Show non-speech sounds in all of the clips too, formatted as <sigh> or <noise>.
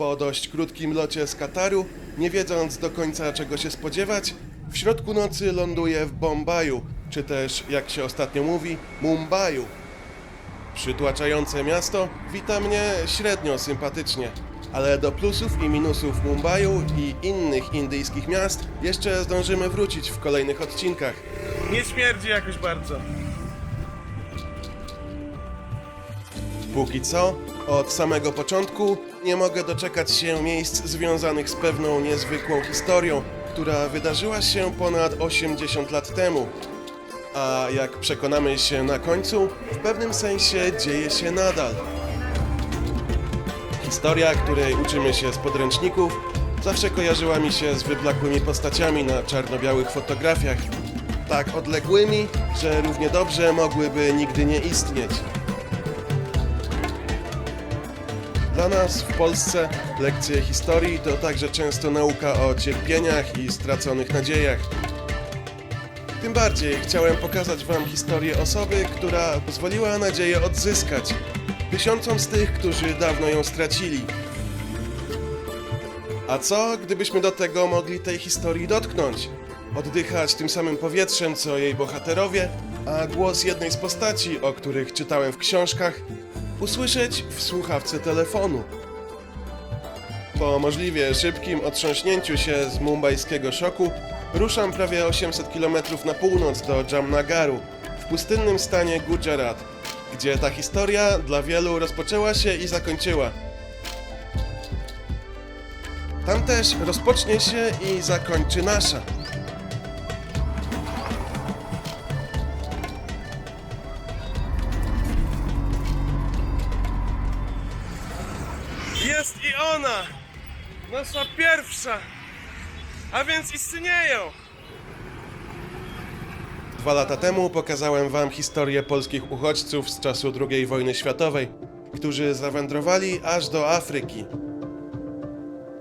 Po dość krótkim locie z Kataru, nie wiedząc do końca czego się spodziewać, w środku nocy ląduję w Bombaju, czy też, jak się ostatnio mówi, Mumbaiu. Przytłaczające miasto wita mnie średnio sympatycznie, ale do plusów i minusów Mumbaiu i innych indyjskich miast jeszcze zdążymy wrócić w kolejnych odcinkach. Nie śmierdzi jakoś bardzo. Póki co, od samego początku nie mogę doczekać się miejsc związanych z pewną niezwykłą historią, która wydarzyła się ponad 80 lat temu. A jak przekonamy się na końcu, w pewnym sensie dzieje się nadal. Historia, której uczymy się z podręczników, zawsze kojarzyła mi się z wyblakłymi postaciami na czarno-białych fotografiach. Tak odległymi, że równie dobrze mogłyby nigdy nie istnieć. Dla nas w Polsce lekcje historii to także często nauka o cierpieniach i straconych nadziejach. Tym bardziej chciałem pokazać Wam historię osoby, która pozwoliła nadzieję odzyskać tysiącom z tych, którzy dawno ją stracili. A co, gdybyśmy do tego mogli tej historii dotknąć? Oddychać tym samym powietrzem, co jej bohaterowie, a głos jednej z postaci, o których czytałem w książkach, usłyszeć w słuchawce telefonu. Po możliwie szybkim otrząśnięciu się z mumbajskiego szoku, ruszam prawie 800 km na północ do Jamnagaru, w pustynnym stanie Gujarat, gdzie ta historia dla wielu rozpoczęła się i zakończyła. Tam też rozpocznie się i zakończy nasza. A więc istnieją! Dwa lata temu pokazałem wam historię polskich uchodźców z czasu II wojny światowej, którzy zawędrowali aż do Afryki.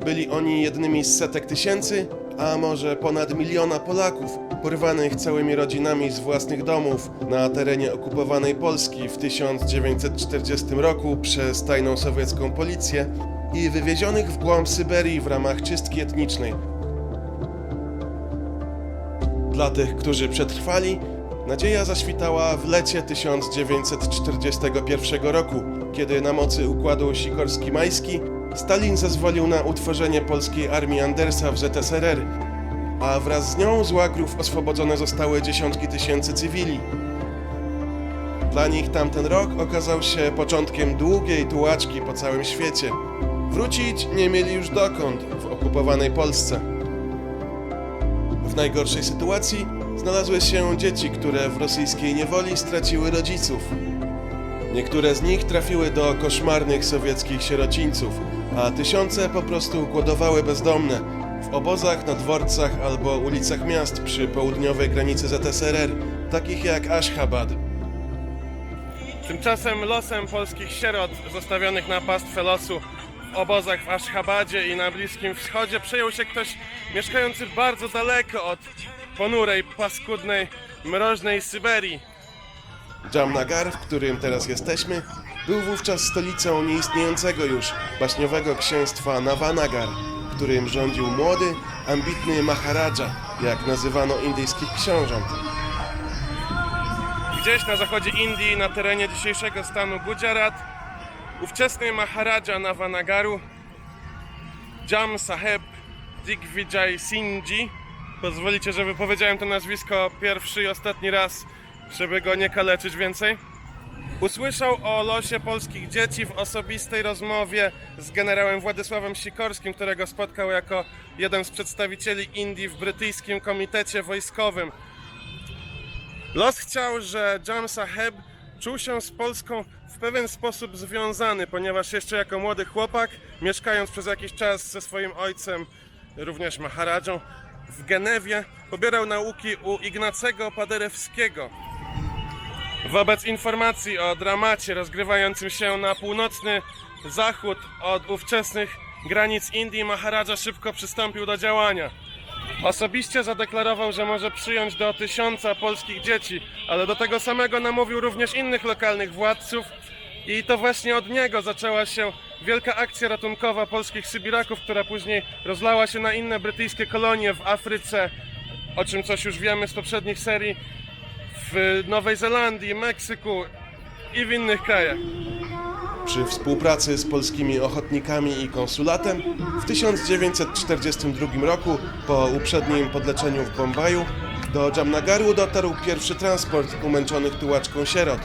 Byli oni jednymi z setek tysięcy, a może ponad miliona Polaków, porwanych całymi rodzinami z własnych domów na terenie okupowanej Polski w 1940 roku przez tajną sowiecką policję i wywiezionych w głąb Syberii w ramach czystki etnicznej. Dla tych, którzy przetrwali, nadzieja zaświtała w lecie 1941 roku, kiedy na mocy układu Sikorski-Majski Stalin zezwolił na utworzenie polskiej armii Andersa w ZSRR, a wraz z nią z łagrów oswobodzone zostały dziesiątki tysięcy cywili. Dla nich tamten rok okazał się początkiem długiej tułaczki po całym świecie. Wrócić nie mieli już dokąd w okupowanej Polsce. W najgorszej sytuacji znalazły się dzieci, które w rosyjskiej niewoli straciły rodziców. Niektóre z nich trafiły do koszmarnych sowieckich sierocińców, a tysiące po prostu głodowały bezdomne w obozach na dworcach albo ulicach miast przy południowej granicy ZSRR, takich jak Ashgabat. Tymczasem losem polskich sierot zostawionych na pastwę losu obozach w Aszchabadzie i na Bliskim Wschodzie przejął się ktoś mieszkający bardzo daleko od ponurej, paskudnej, mroźnej Syberii. Jamnagar, w którym teraz jesteśmy, był wówczas stolicą nieistniejącego już baśniowego księstwa Navanagar, którym rządził młody, ambitny Maharaja, jak nazywano indyjskich książąt. Gdzieś na zachodzie Indii, na terenie dzisiejszego stanu Gujarat, ówczesny Maharaja Navanagaru, Jam Saheb Digvijay Singhji, pozwolicie, że wypowiedziałem to nazwisko pierwszy i ostatni raz, żeby go nie kaleczyć więcej, usłyszał o losie polskich dzieci w osobistej rozmowie z generałem Władysławem Sikorskim, którego spotkał jako jeden z przedstawicieli Indii w brytyjskim komitecie wojskowym. Los chciał, że Jam Saheb czuł się z Polską w pewien sposób związany, ponieważ jeszcze jako młody chłopak, mieszkając przez jakiś czas ze swoim ojcem, również Maharadżą, w Genewie, pobierał nauki u Ignacego Paderewskiego. Wobec informacji o dramacie rozgrywającym się na północny zachód od ówczesnych granic Indii, Maharadża szybko przystąpił do działania. Osobiście zadeklarował, że może przyjąć do tysiąca polskich dzieci, ale do tego samego namówił również innych lokalnych władców i to właśnie od niego zaczęła się wielka akcja ratunkowa polskich Sybiraków, która później rozlała się na inne brytyjskie kolonie w Afryce, o czym coś już wiemy z poprzednich serii, w Nowej Zelandii, Meksyku i w innych krajach. Przy współpracy z polskimi ochotnikami i konsulatem w 1942 roku, po uprzednim podleczeniu w Bombaju, do Jamnagaru dotarł pierwszy transport umęczonych tułaczką sierot.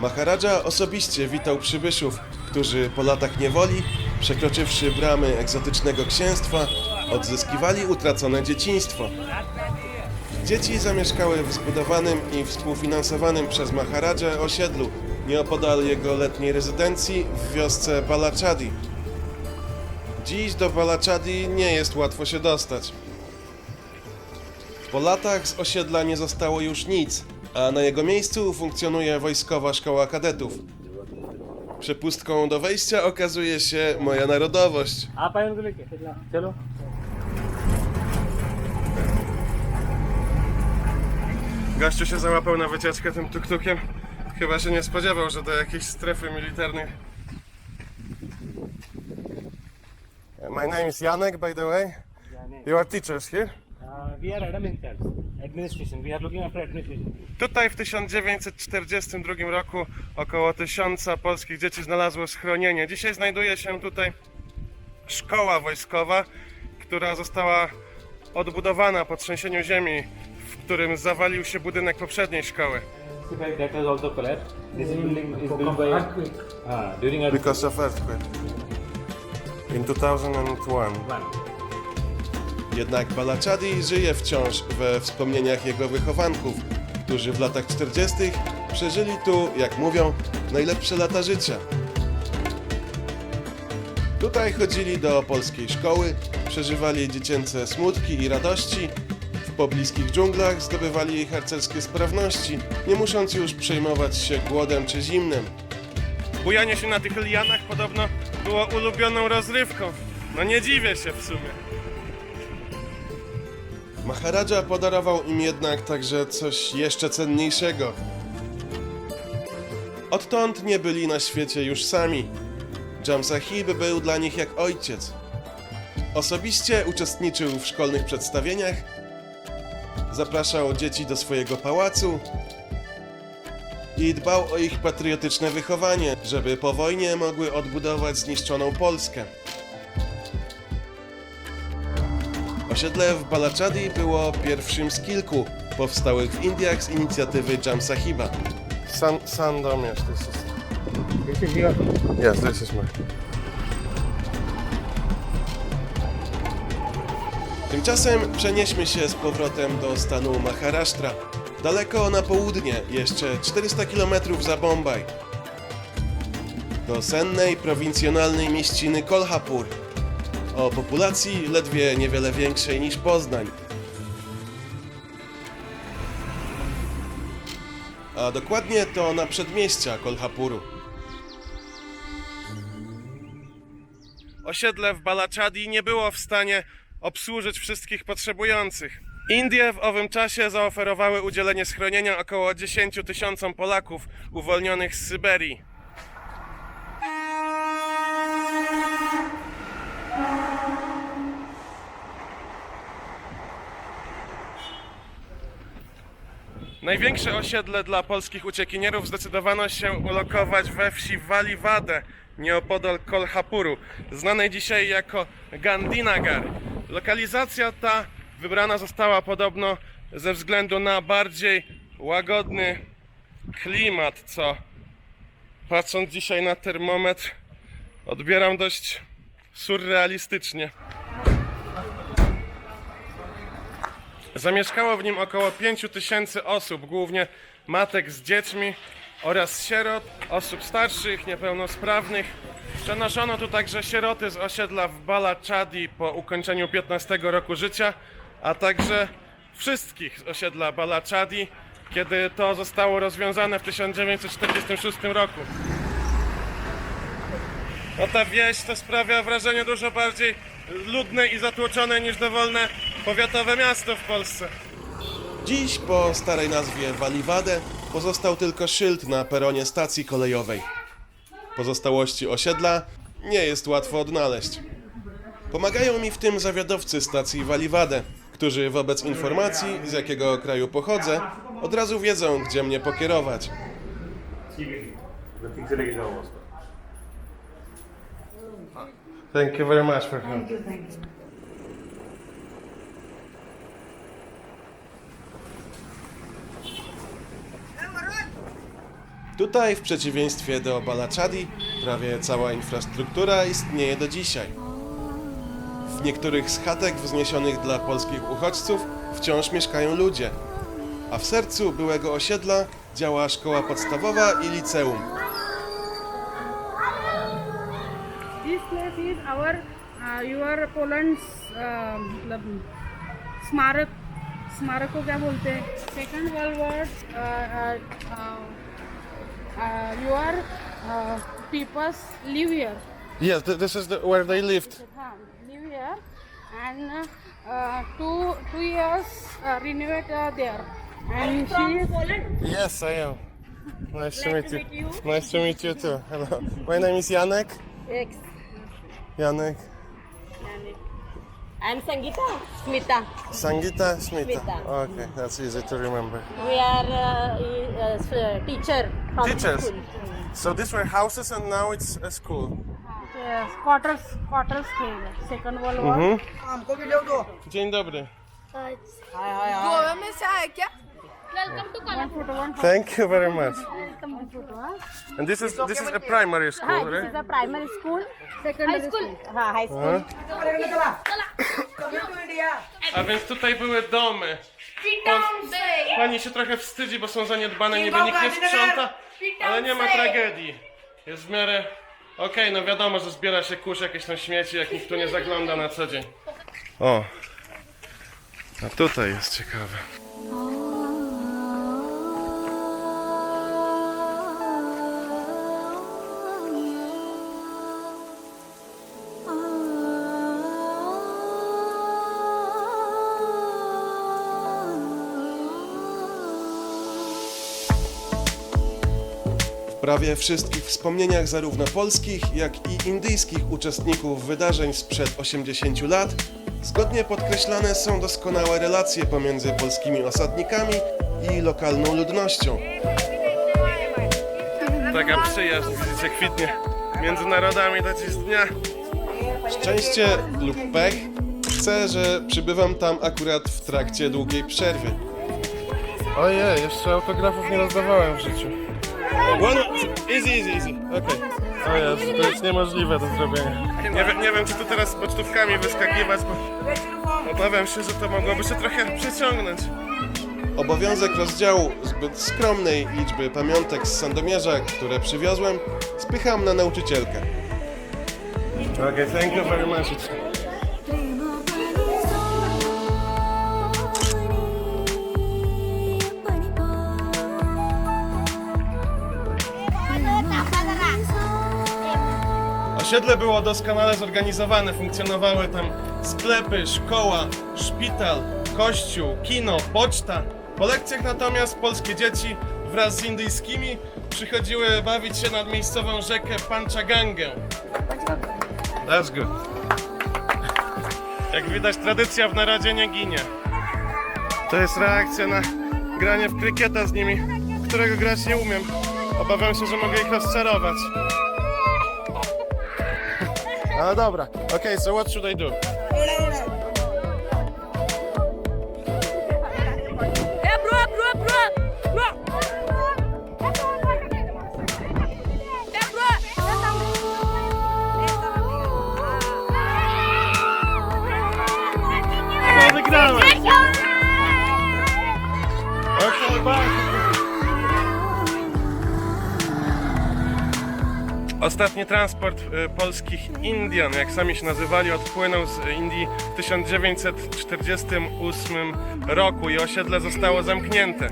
Maharadża osobiście witał przybyszów, którzy po latach niewoli, przekroczywszy bramy egzotycznego księstwa, odzyskiwali utracone dzieciństwo. Dzieci zamieszkały w zbudowanym i współfinansowanym przez Maharadżę osiedlu nieopodal jego letniej rezydencji w wiosce Balachadi. Dziś do Balachadi nie jest łatwo się dostać. Po latach z osiedla nie zostało już nic, a na jego miejscu funkcjonuje wojskowa szkoła kadetów. Przepustką do wejścia okazuje się moja narodowość. Gościu się załapał na wycieczkę tym tuk-tukiem. Chyba się nie spodziewał, że do jakiejś strefy militarnej. My name is Janek, by the way. You are teachers here? uh, we are interns administration we are looking after administration Tutaj w 1942 roku około tysiąca polskich dzieci znalazło schronienie. Dzisiaj znajduje się tutaj szkoła wojskowa, która została odbudowana po trzęsieniu ziemi, którym zawalił się budynek poprzedniej szkoły. See, that has also collapsed this building is built by during earthquake Because of earthquake. In 2001. Jednak Balachadi żyje wciąż we wspomnieniach jego wychowanków, którzy w latach 40. przeżyli tu, jak mówią, najlepsze lata życia. Tutaj chodzili do polskiej szkoły, przeżywali dziecięce smutki i radości, w pobliskich dżunglach zdobywali harcerskie sprawności, nie musząc już przejmować się głodem czy zimnem. Bujanie się na tych lianach podobno było ulubioną rozrywką. No nie dziwię się w sumie. Maharadża podarował im jednak także coś jeszcze cenniejszego. Odtąd nie byli na świecie już sami. Jam Sahib był dla nich jak ojciec. Osobiście uczestniczył w szkolnych przedstawieniach, zapraszał dzieci do swojego pałacu i dbał o ich patriotyczne wychowanie, żeby po wojnie mogły odbudować zniszczoną Polskę. Osiedle w Balachadi było pierwszym z kilku powstałych w Indiach z inicjatywy Jam Sahiba. San, to jest. this is your Yes, this is my. Tymczasem przenieśmy się z powrotem do stanu Maharashtra. Daleko na południe, jeszcze 400 km za Bombaj. Do sennej, prowincjonalnej mieściny Kolhapur. O populacji ledwie niewiele większej niż Poznań. A dokładnie to na przedmieścia Kolhapuru. Osiedle w Balachadi nie było w stanie obsłużyć wszystkich potrzebujących. Indie w owym czasie zaoferowały udzielenie schronienia około 10 tysiącom Polaków uwolnionych z Syberii. Największe osiedle dla polskich uciekinierów zdecydowano się ulokować we wsi Waliwade, nieopodal Kolhapuru, znanej dzisiaj jako Gandhinagar. Lokalizacja ta wybrana została podobno ze względu na bardziej łagodny klimat, co patrząc dzisiaj na termometr odbieram dość surrealistycznie. Zamieszkało w nim około 5 tysięcy osób, głównie matek z dziećmi oraz sierot, osób starszych, niepełnosprawnych. Przenoszono tu także sieroty z osiedla w Balachadi po ukończeniu 15 roku życia, a także wszystkich z osiedla Balachadi, kiedy to zostało rozwiązane w 1946 roku. No ta wieś to sprawia wrażenie dużo bardziej ludne i zatłoczone niż dowolne powiatowe miasto w Polsce. Dziś po starej nazwie Waliwade pozostał tylko szyld na peronie stacji kolejowej. Pozostałości osiedla nie jest łatwo odnaleźć. Pomagają mi w tym zawiadowcy stacji Waliwade, którzy wobec informacji, z jakiego kraju pochodzę, od razu wiedzą, gdzie mnie pokierować. Thank you. Tutaj, w przeciwieństwie do Balachadi, prawie cała infrastruktura istnieje do dzisiaj. W niektórych z chatek wzniesionych dla polskich uchodźców wciąż mieszkają ludzie, a w sercu byłego osiedla działa szkoła podstawowa i liceum. This place is our, uh, your Poland's uh, smarak, smarak ko kya bolte? Second World War, uh, uh, uh, uh, your uh, peoples live here. Yes, th- this is the, where they lived. Live here and uh, two two years uh, renovate uh, there. And she is Poland. Yes, I am. Nice to meet you. Nice to meet you too. Hello. My name is Janek. X. Janek. Janek. I'm Sangeeta Smita. Sangita Smita. Smita. Okay, that's easy to remember. We are uh, uh, s- teacher from Teachers. school. So these were houses and now it's a school. uh, quarters quarters थे इधर second world war Dzień dobry. Goa में से है क्या Thank you very much. And this is this is a primary school, this is right? a primary school. secondary school Ha, high school. A więc tutaj były domy. Pani się trochę wstydzi, bo są zaniedbane, niby nikt nie sprząta, ale nie ma tragedii. Jest w miarę... Okej, no wiadomo, że zbiera się kurz, jakieś tam śmieci, jak nikt tu nie zagląda na co dzień. O, a tutaj jest ciekawe. Prawie wszystkich wspomnieniach zarówno polskich, jak i indyjskich uczestników wydarzeń sprzed 80 lat zgodnie podkreślane są doskonałe relacje pomiędzy polskimi osadnikami i lokalną ludnością. Taka przyjaźń, widzicie, kwitnie między narodami do dziś dnia. Szczęście lub pech chce, że przybywam tam akurat w trakcie długiej przerwy. Ojej, jeszcze autografów nie rozdawałem w życiu. One, easy, easy, easy. Okej. O Jezu, to jest niemożliwe do zrobienia. Nie, wiem- nie wiem, czy tu teraz z pocztówkami wyskakiwać, bo obawiam się, że to mogłoby się trochę przeciągnąć. Obowiązek rozdziału zbyt skromnej liczby pamiątek z Sandomierza, które przywiozłem, spycham na nauczycielkę. Okay, thank you very much. Osiedle było doskonale zorganizowane, funkcjonowały tam sklepy, szkoła, szpital, kościół, kino, poczta. Po lekcjach natomiast polskie dzieci wraz z indyjskimi przychodziły bawić się nad miejscową rzekę Panchagangę. That's good. Jak widać, tradycja w narodzie nie ginie. To jest reakcja na granie w krykieta z nimi, którego grać nie umiem. Obawiam się, że mogę ich rozczarować. Ale dobra. Okay, so what should I do? Transport e, polskich Indian, jak sami się nazywali, odpłynął z Indii w 1948 roku i osiedle zostało zamknięte.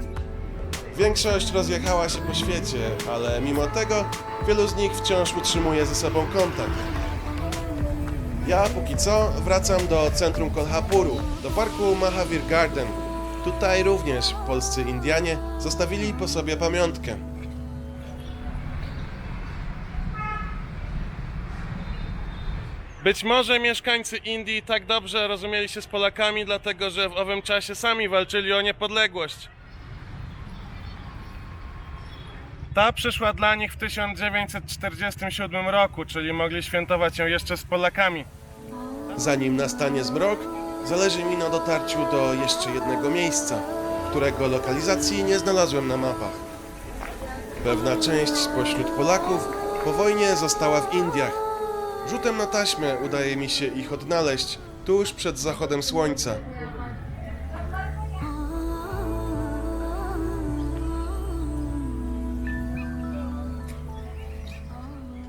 Większość rozjechała się po świecie, ale mimo tego wielu z nich wciąż utrzymuje ze sobą kontakt. Ja póki co wracam do centrum Kolhapuru, do parku Mahavir Garden. Tutaj również polscy Indianie zostawili po sobie pamiątkę. Być może mieszkańcy Indii tak dobrze rozumieli się z Polakami, dlatego że w owym czasie sami walczyli o niepodległość. Ta przyszła dla nich w 1947 roku, czyli mogli świętować ją jeszcze z Polakami. Zanim nastanie zmrok, zależy mi na dotarciu do jeszcze jednego miejsca, którego lokalizacji nie znalazłem na mapach. Pewna część spośród Polaków po wojnie została w Indiach. Rzutem na taśmę udaje mi się ich odnaleźć tuż przed zachodem słońca.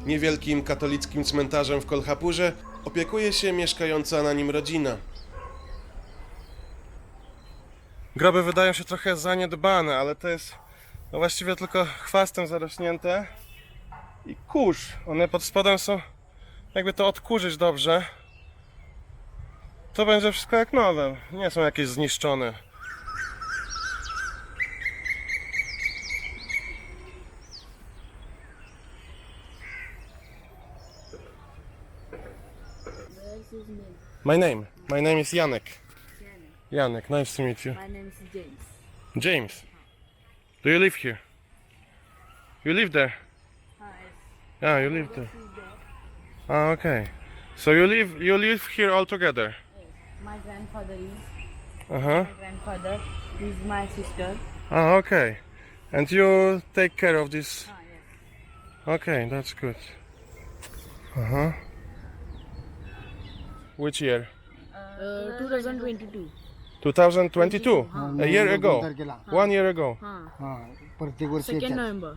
Niewielkim katolickim cmentarzem w Kolhapurze opiekuje się mieszkająca na nim rodzina. Groby wydają się trochę zaniedbane, ale to jest no właściwie tylko chwastem zarośnięte i kurz. One pod spodem są, jakby to odkurzyć dobrze, to będzie wszystko jak nowe. Nie są jakieś zniszczone. My name. My name is Janek. Janek, nice to meet you. My name is James. James, do you live here? You live there? Ah, you live there. Ah, okay. So you live you live here all together? My grandfather is Uh huh. my grandfather. Is my sister. Ah, okay. And you take care of this? Ah, yes. Okay, that's good. Uh huh. Which year? Uh, 2022. 2022. A year ago. One year ago. प्रत्येक वर्षी Second November.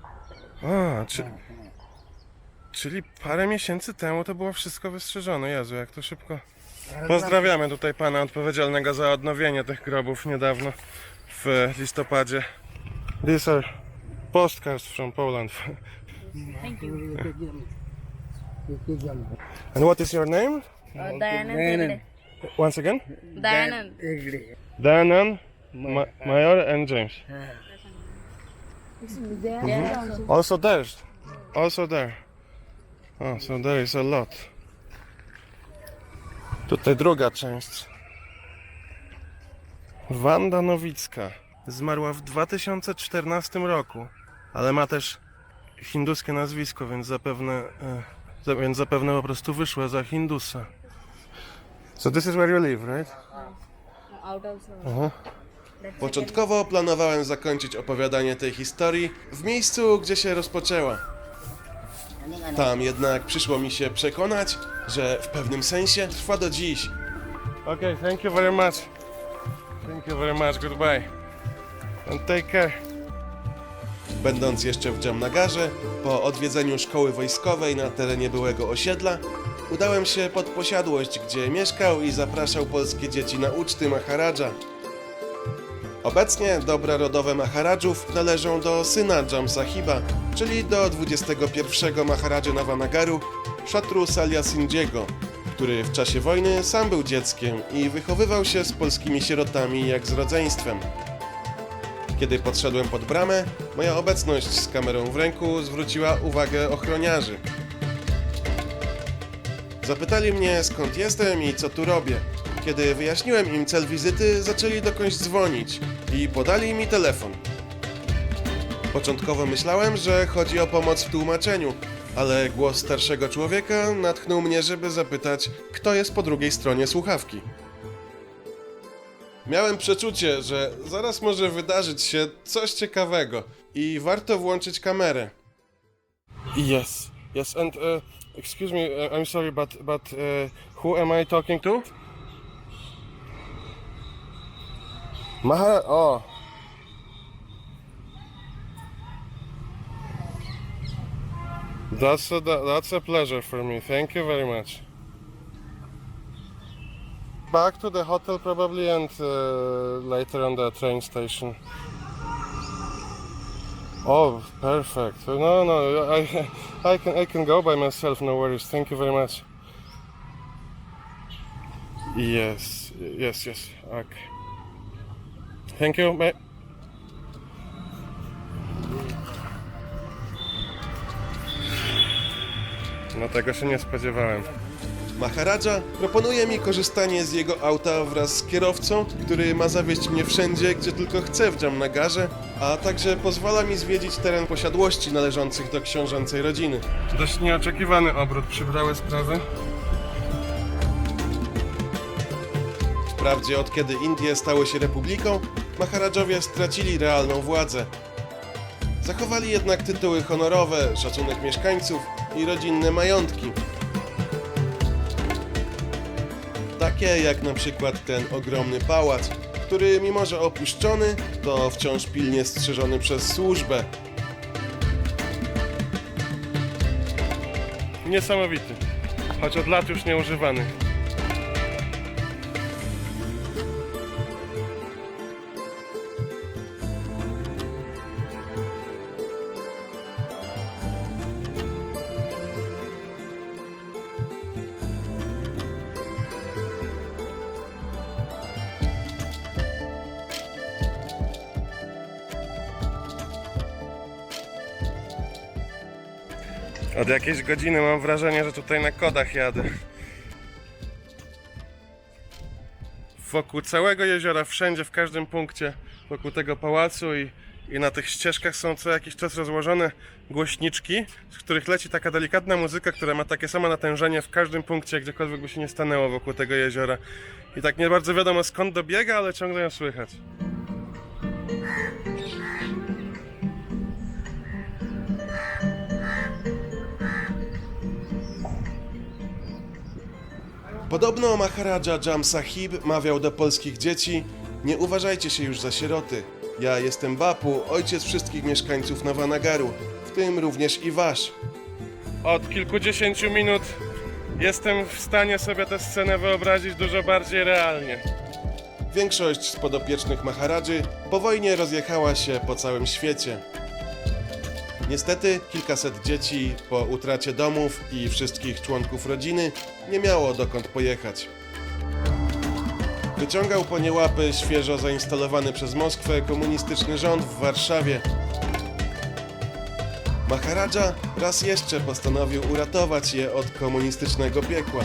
A, czy, czyli parę miesięcy temu to było wszystko wystrzeżone. Jezu, jak to szybko. Pozdrawiamy tutaj pana odpowiedzialnego za odnowienie tych grobów niedawno w listopadzie. These are postcards from Poland. Thank <laughs> you. And what is your name? Uh. Hegde. Once again? Dayanand. Danan, Ma- Major and James. Also there's, also there. Oh, so there is a lot. Tutaj druga część. Wanda Nowicka zmarła w 2014 roku, ale ma też hinduskie nazwisko, więc zapewne, e, więc zapewne po prostu wyszła za Hindusa. So this is where you live, right? Uh-huh. Początkowo planowałem zakończyć opowiadanie tej historii w miejscu, gdzie się rozpoczęła. Tam jednak przyszło mi się przekonać, że w pewnym sensie trwa do dziś. Okay, thank you very much. Thank you very much. Goodbye. And take care. Będąc jeszcze w Jamnagarze, po odwiedzeniu szkoły wojskowej na terenie byłego osiedla, udałem się pod posiadłość, gdzie mieszkał i zapraszał polskie dzieci na uczty Maharadża. Obecnie dobra rodowe Maharadżów należą do syna Jam Sahiba, czyli do 21 Maharadży Navanagaru, Szatru Salia Sindhiego, który w czasie wojny sam był dzieckiem i wychowywał się z polskimi sierotami jak z rodzeństwem. Kiedy podszedłem pod bramę, moja obecność z kamerą w ręku zwróciła uwagę ochroniarzy. Zapytali mnie skąd jestem i co tu robię. Kiedy wyjaśniłem im cel wizyty, zaczęli dokądś dzwonić i podali mi telefon. Początkowo myślałem, że chodzi o pomoc w tłumaczeniu, ale głos starszego człowieka natchnął mnie, żeby zapytać, kto jest po drugiej stronie słuchawki. Miałem przeczucie, że zaraz może wydarzyć się coś ciekawego i warto włączyć kamerę. Yes, yes, and uh, excuse me, uh, I'm sorry, but but uh, who am I talking to? Mahara. Oh. That's a, that's a pleasure for me. Thank you very much. Back to the hotel probably, and uh, later on the train station. Oh, perfect. No, no, I, <laughs> I can, I can go by myself. No worries. Thank you very much. Yes, yes, yes. Okay. Thank you. Bye. No tego się nie spodziewałem. Maharadża proponuje mi korzystanie z jego auta wraz z kierowcą, który ma zawieźć mnie wszędzie, gdzie tylko chce w Jamnagarze, a także pozwala mi zwiedzić teren posiadłości należących do książęcej rodziny. Dość nieoczekiwany obrót przybrały sprawy. Wprawdzie od kiedy Indie stały się republiką, Maharadżowie stracili realną władzę. Zachowali jednak tytuły honorowe, szacunek mieszkańców i rodzinne majątki. Takie jak na przykład ten ogromny pałac, który mimo że opuszczony, to wciąż pilnie strzeżony przez służbę. Niesamowity. Choć od lat już nieużywany. Od jakiejś godziny mam wrażenie, że tutaj na kodach jadę. Wokół całego jeziora, wszędzie, w każdym punkcie, wokół tego pałacu i, i na tych ścieżkach są co jakiś czas rozłożone głośniczki, z których leci taka delikatna muzyka, która ma takie samo natężenie w każdym punkcie, gdziekolwiek by się nie stanęło wokół tego jeziora. I tak nie bardzo wiadomo skąd dobiega, ale ciągle ją słychać. Podobno Maharadża Jam Sahib mawiał do polskich dzieci Nie uważajcie się już za sieroty. Ja jestem Bapu, ojciec wszystkich mieszkańców Navanagaru, w tym również i wasz. Od kilkudziesięciu minut jestem w stanie sobie tę scenę wyobrazić dużo bardziej realnie. Większość z podopiecznych Maharadży po wojnie rozjechała się po całym świecie. Niestety kilkaset dzieci po utracie domów i wszystkich członków rodziny nie miało dokąd pojechać. Wyciągał po nie łapy świeżo zainstalowany przez Moskwę komunistyczny rząd w Warszawie. Maharadża raz jeszcze postanowił uratować je od komunistycznego piekła.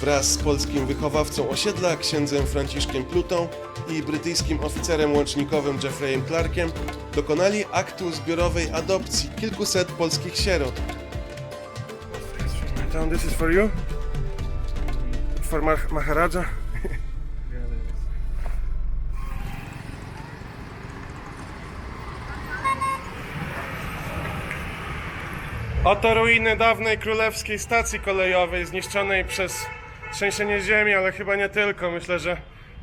Wraz z polskim wychowawcą osiedla, księdzem Franciszkiem Plutą i brytyjskim oficerem łącznikowym Jeffreyem Clarkiem dokonali aktu zbiorowej adopcji kilkuset polskich sierot. Town, this is for you. For Mah- Maharaja. Oto ruiny dawnej królewskiej stacji kolejowej, zniszczonej przez trzęsienie ziemi, ale chyba nie tylko. Myślę, że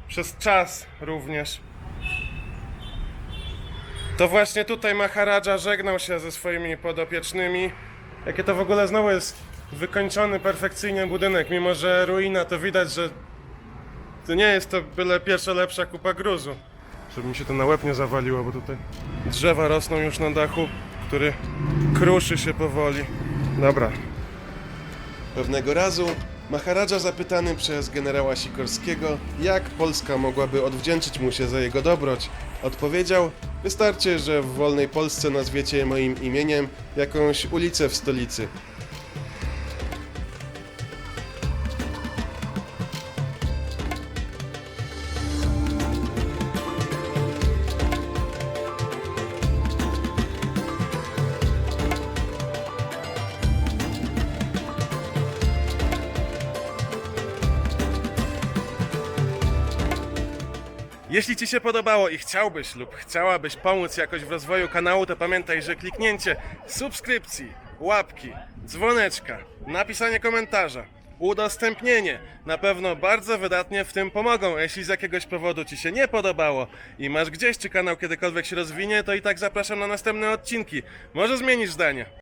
przez czas również. To właśnie tutaj Maharadża żegnał się ze swoimi podopiecznymi. Jakie to w ogóle znowu jest wykończony perfekcyjnie budynek, mimo że ruina to widać, że to nie jest to byle pierwsza lepsza kupa gruzu. Żeby mi się to na łeb nie zawaliło, bo tutaj drzewa rosną już na dachu, który kruszy się powoli. Dobra, Pewnego razu Maharadża zapytany przez generała Sikorskiego, jak Polska mogłaby odwdzięczyć mu się za jego dobroć, odpowiedział: Wystarczy, że w wolnej Polsce nazwiecie moim imieniem jakąś ulicę w stolicy. Jeśli Ci się podobało i chciałbyś lub chciałabyś pomóc jakoś w rozwoju kanału, to pamiętaj, że kliknięcie subskrypcji, łapki, dzwoneczka, napisanie komentarza, udostępnienie na pewno bardzo wydatnie w tym pomogą. Jeśli z jakiegoś powodu Ci się nie podobało i masz gdzieś, czy kanał kiedykolwiek się rozwinie, to i tak zapraszam na następne odcinki. Może zmienisz zdanie.